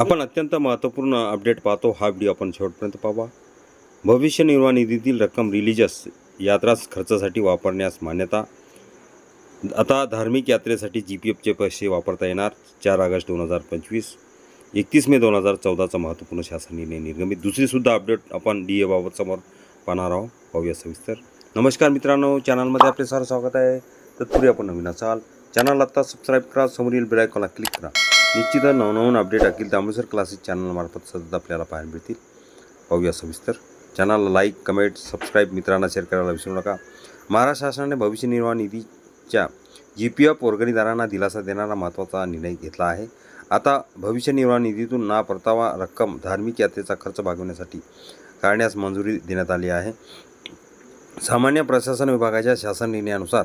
आपण अत्यंत महत्त्वपूर्ण अपडेट पाहतो. हा व्हिडिओ आपण शेवटपर्यंत पाहा भविष्य निर्वाह निधीतील रक्कम रिलिजियस यात्रा खर्चासाठी वापरण्यास मान्यता. आता धार्मिक यात्रेसाठी जी पी एफचे पैसे वापरता येणार. चार ऑगस्ट दोन हजार पंचवीस. एकतीस मे दोन हजार चौदाचा महत्त्वपूर्ण शासन निर्णय निर्गमित. दुसरीसुद्धा अपडेट आपण डी एबाबत समोर पाहणार आहोत. पाहूया सविस्तर. नमस्कार मित्रांनो. चॅनलमध्ये आपले सर स्वागत आहे. तत्पूर्वी आपण नवीन असाल चॅनल आत्ता सबस्क्राईब करा. समोरील बेलायकॉनला क्लिक करा. निश्चित नवनवीन अपडेट टाकील त्यामुळे क्लासेस चॅनलमार्फत सतत आपल्याला पाहायला मिळतील. पाहूया सविस्तर. चॅनलला लाईक कमेंट सबस्क्राईब मित्रांना शेअर करायला विसरू नका. महाराष्ट्र शासनाने भविष्य निर्वाह निधीच्या जी पी एफ वर्गणीदारांना दिलासा देणारा महत्त्वाचा निर्णय घेतला आहे. आता भविष्य निर्वाह निधीतून ना परतावा रक्कम धार्मिक यात्रेचा खर्च भागवण्यासाठी काढण्यास मंजुरी देण्यात आली आहे. सामान्य प्रशासन विभागाच्या शासन निर्णयानुसार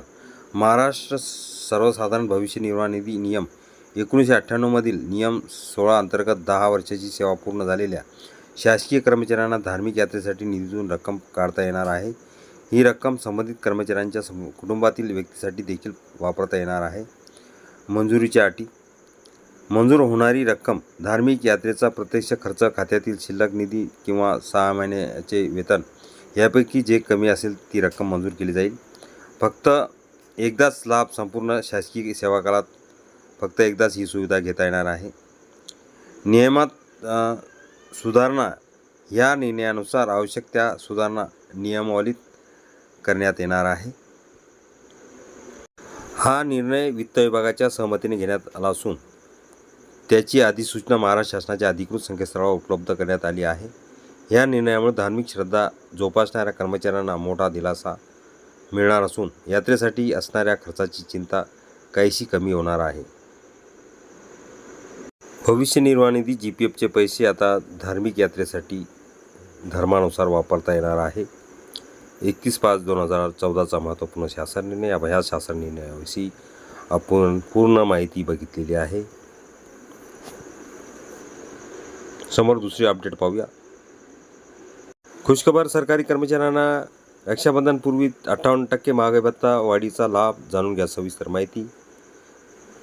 महाराष्ट्र सर्वसाधारण भविष्य निर्वाह निधी नियम एकोणीसशे अठ्ठ्याण्णवमधील नियम सोळा अंतर्गत दहा वर्षाची सेवा पूर्ण झालेल्या शासकीय कर्मचाऱ्यांना धार्मिक यात्रेसाठी निधीतून रक्कम काढता येणार आहे. ही रक्कम संबंधित कर्मचाऱ्यांच्या सम कुटुंबातील व्यक्तीसाठी देखील वापरता येणार आहे. मंजुरीच्या अटी. मंजूर होणारी रक्कम धार्मिक यात्रेचा प्रत्यक्ष खर्च खात्यातील शिल्लक निधी किंवा सहा महिन्याचे वेतन यापैकी जे कमी असेल ती रक्कम मंजूर केली जाईल. फक्त एकदाच लाभ संपूर्ण शासकीय सेवाकाळात फक्त एकदाच ही सुविधा घेता येणार आहे. नियमात सुधारणा या निर्णयानुसार आवश्यक त्या सुधारणा नियमावलीत करण्यात येणार आहे. हा निर्णय वित्त विभागाच्या सहमतीने घेण्यात आला असून त्याची अधिसूचना महाराष्ट्र शासनाच्या अधिकृत संकेतस्थळावर उपलब्ध करण्यात आली आहे. या निर्णयामुळे धार्मिक श्रद्धा जोपासणाऱ्या कर्मचाऱ्यांना मोठा दिलासा मिळणार असून यात्रेसाठी असणाऱ्या खर्चाची चिंता काहीशी कमी होणार आहे. भविष्य निर्वाह निधी जी पी एफचे पैसे आता धार्मिक यात्रेसाठी धर्मानुसार वापरता येणार आहे. एकतीस पाच दोन हजार चौदाचा महत्त्वपूर्ण शासन निर्णय. या ह्या शासन निर्णयाविषयी आपण पूर्ण माहिती बघितलेली आहे. समोर दुसरी अपडेट पाहूया. खुशखबर सरकारी कर्मचाऱ्यांना रक्षाबंधनपूर्वी अठ्ठावन्न टक्के महागाई भत्ता वाढीचा लाभ जाणून घ्या. सविस्तर माहिती.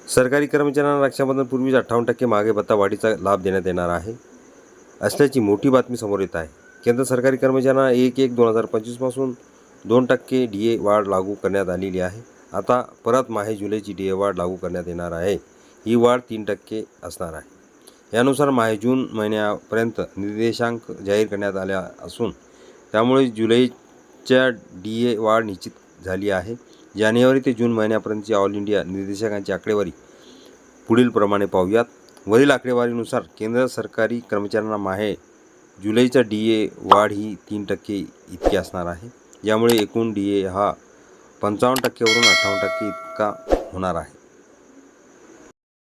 सरकारी कर्मचाऱ्यांना रक्षाबंधनपूर्वीच अठ्ठावन्न टक्के मागे भत्ता वाढीचा लाभ देण्यात येणार आहे असल्याची मोठी बातमी समोर येत आहे. केंद्र सरकारी कर्मचाऱ्यांना एक एक दोन हजार पंचवीसपासून दोन टक्के डी ए वाढ लागू करण्यात आलेली आहे. आता परत माहे जुलैची डी ए वाढ लागू करण्यात येणार आहे. ही वाढ तीन टक्के असणार आहे. यानुसार माहे जून महिन्यापर्यंत निर्देशांक जाहीर करण्यात आल्या असून त्यामुळे जुलैच्या डी ए वाढ निश्चित झाली आहे. जानेवारी ते जून महिन्यापर्यंतची ऑल इंडिया निर्देशकांची आकडेवारी पुढीलप्रमाणे पाहूयात. वरील आकडेवारीनुसार केंद्र सरकारी कर्मचाऱ्यांना माहे जुलैचा डी ए वाढ ही तीन टक्के इतकी असणार आहे. यामुळे एकूण डी ए हा पंचावन्न टक्क्यावरून अठ्ठावन्न टक्के इतका होणार आहे.